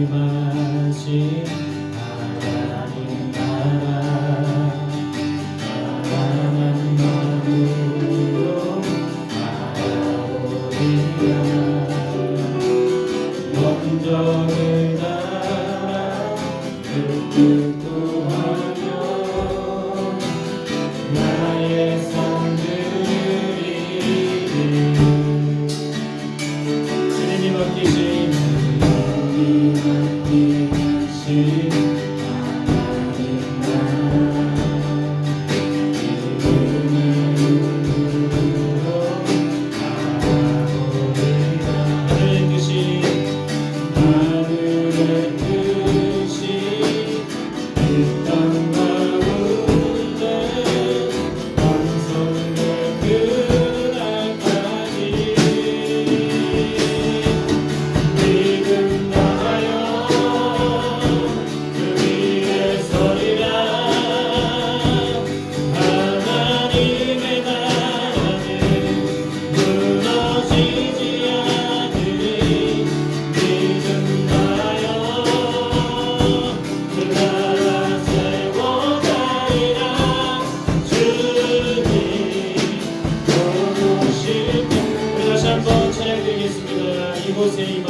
임하신 하나님 나라. 사랑한 마음으로 바라보리라. 먼저 그 나라 그뜻 찬양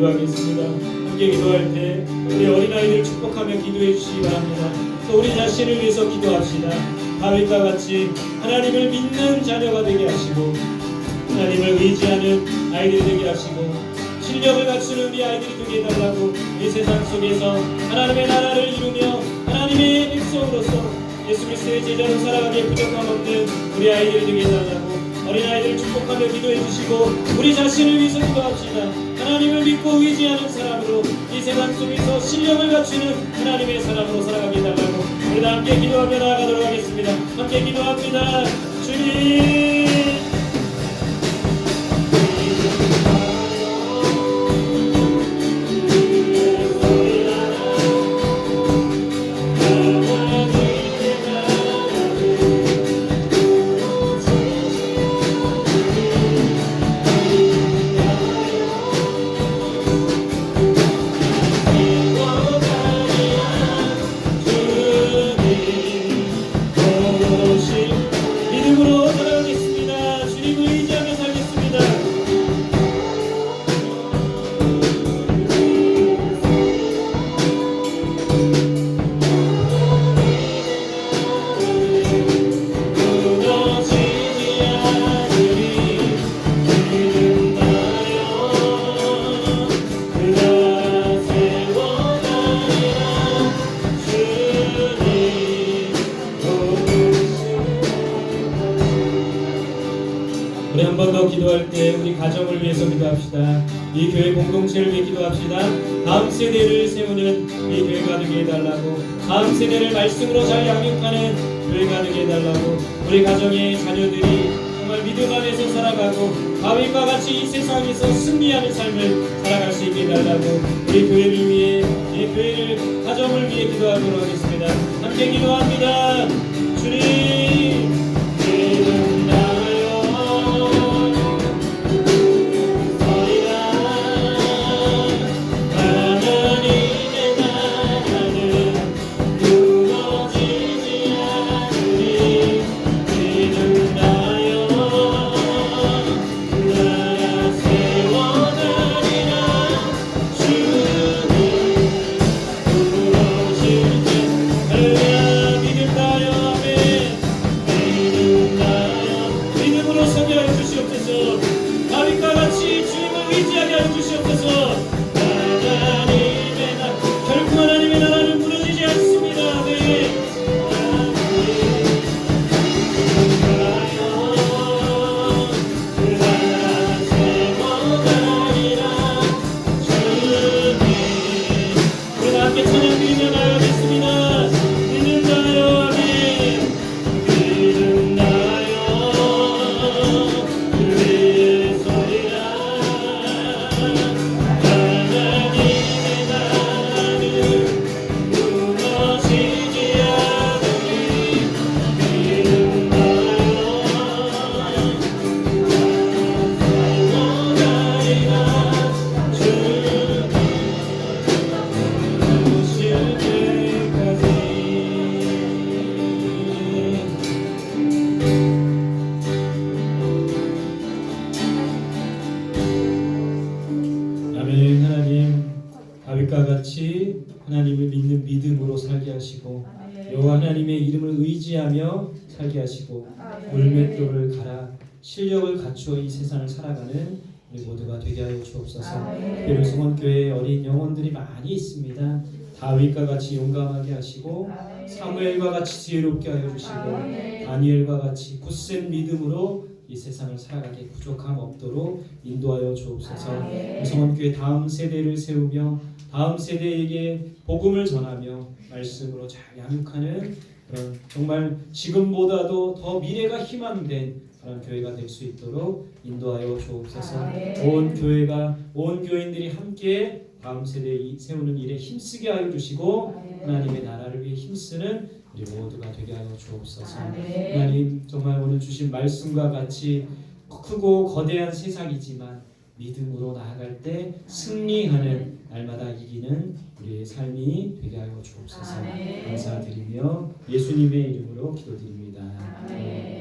기도하겠습니다. 함께 기도할 때 우리 어린아이들 축복하며 기도해 주시기 바랍니다. 또 우리 자신을 위해서 기도합시다. 다윗과 같이 하나님을 믿는 자녀가 되게 하시고 하나님을 의지하는 아이들이 되게 하시고 실력을 갖추는 우리 아이들이 되게 해달라고 이 세상 속에서 하나님의 나라를 이루며 하나님의 백성으로서 예수 그리스도의 제자로 살아가기에 부족함 없는 우리 아이들이 되게 해달라고 어린아이들을 축복하며 기도해 주시고 우리 자신을 위해서 기도합시다. 하나님을 믿고 의지하는 사람으로 이 세상 속에서 실력을 갖추는 하나님의 사람으로 해달라고 우리 다 함께 기도하며 나아가도록 하겠습니다. 함께 기도합니다. 주님 기도할 때 우리 가정을 위해서 기도합시다. 이 교회 공동체를 위해 기도합시다. 다음 세대를 세우는 이 교회가 되게 해달라고 다음 세대를 말씀으로 잘 양육하는 교회가 되게 해달라고 우리 가정의 자녀들이 정말 믿음 안에서 살아가고 다윗과 같이 이 세상에서 승리하는 삶을 살아갈 수 있게 해달라고 우리 교회를 위해 이 교회를 가정을 위해 기도하도록 하겠습니다. 함께 기도합니다. 주님 하나님을 믿는 믿음으로 살게 하시고 여호와 하나님의 이름을 의지하며 살게 하시고 물맷돌을 갈아 실력을 갖추어 이 세상을 살아가는 우리 모두가 되게 하여 주옵소서. 특별히 성원교회에 어린 영혼들이 많이 있습니다. 다윗과 같이 용감하게 하시고 사무엘과 같이 지혜롭게 하여 주시고 다니엘과 같이 굳센 믿음으로 이 세상을 살아가게 부족함 없도록 인도하여 주옵소서. 성원교회 다음 세대를 세우며 다음 세대에게 복음을 전하며 말씀으로 잘 양육하는 그런 정말 지금보다도 더 미래가 희망된 그런 교회가 될 수 있도록 인도하여 주옵소서. 온 교회가 온 교인들이 함께 다음 세대 이 세우는 일에 힘쓰게 하여 주시고 하나님의 나라를 위해 힘쓰는 우리 모두가 되게 하여 주옵소서. 하나님 정말 오늘 주신 말씀과 같이 크고 거대한 세상이지만 믿음으로 나아갈 때 승리하는 날마다 이기는 우리의 삶이 되게 하여 주옵소서. 감사드리며 예수님의 이름으로 기도드립니다. 아멘.